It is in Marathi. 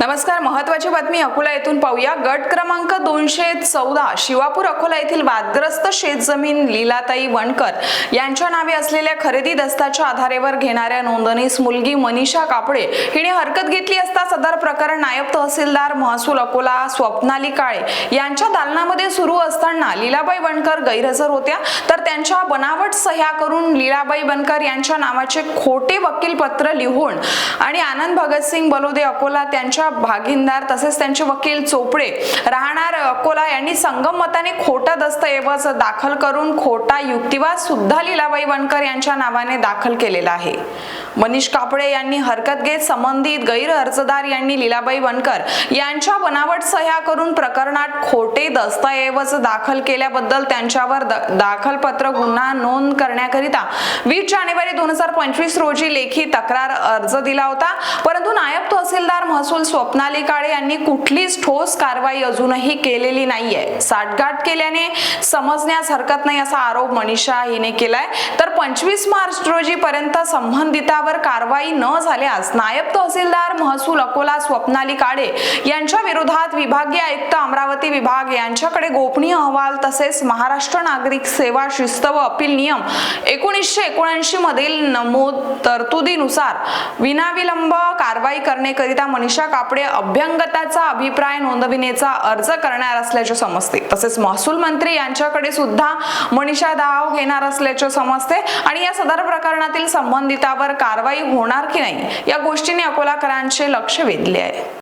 नमस्कार महत्वाची बातमी अकोला येथून पाहूया. गट क्रमांक दोनशे चौदा शिवापूर अकोला येथील वादग्रस्त शेतजमीन लीलाताई वणकर यांच्या नावे असलेल्या खरेदी दस्ताच्या आधारेवर घेणाऱ्या नोंदणीस मुलगी मनीषा कापडे हिने हरकत घेतली असता सदर प्रकरण नायब तहसीलदार महसूल अकोला स्वप्नाली काळे यांच्या दालनामध्ये सुरू असताना लीलाबाई वणकर गैरहजर होत्या. तर त्यांच्या बनावट सह्या करून लीलाबाई वणकर यांच्या नावाचे खोटे वकील पत्र लिहून आणि आनंद भगतसिंग बलोदे अकोला त्यांच्या भागीदार तसेच त्यांचे वकील चोपडे राहणार अकोला यांनी संगम मताने खोटा दस्तऐवज दाखल करून खोटा युक्तिवाद सुद्धा लीलाबाई वणकर यांच्या नावाने दाखल केलेला आहे. मनीष कापडे यांनी हरकत घेत संबंधित गैर अर्जदार यांनी लीलाबाई वनकर यांच्या बनावट सह्या करून प्रकरणात खोटे दस्तऐवज दाखल केल्याबद्दल त्यांच्यावर द- दाखलपत्र गुन्हा नोंद करण्याकरिता वीस जानेवारी दोन हजार पंचवीस रोजी लेखी तक्रार अर्ज दिला होता. परंतु नायब तहसीलदार महसूल स्वप्नाली काळे यांनी कुठलीच ठोस कारवाई अजूनही केलेली नाहीये. साठगाठ केल्याने समजण्यास हरकत नाही असा आरोप मनीषा हिने केलाय. तर पंचवीस मार्च रोजी पर्यंत संबंधितावर कारवाई न झाल्यास नायब तहसीलदार महसूल अकोला स्वप्नाली काळे यांच्या विरोधात विभागीय आयुक्त अमरावती विभाग यांच्याकडे गोपनीय अहवाल तसेच महाराष्ट्र नागरिक सेवा शिस्त व अपील नियम एकोणीसशे एकोणऐंशी मधील नमूद तरतुदीनुसार विनाविलंब कारवाई करण्याकरिता मनीषा काप कापडे अभ्यंगताचा अभिप्राय नोंदविण्याचा अर्ज करणार असल्याचे समजते. तसेच महसूल मंत्री यांच्याकडे सुद्धा मनीषा दाव घेणार असल्याचे समजते आणि या सदर प्रकरणातील संबंधितावर कारवाई होणार की नाही या गोष्टीने अकोलाकरांचे लक्ष वेधले आहे.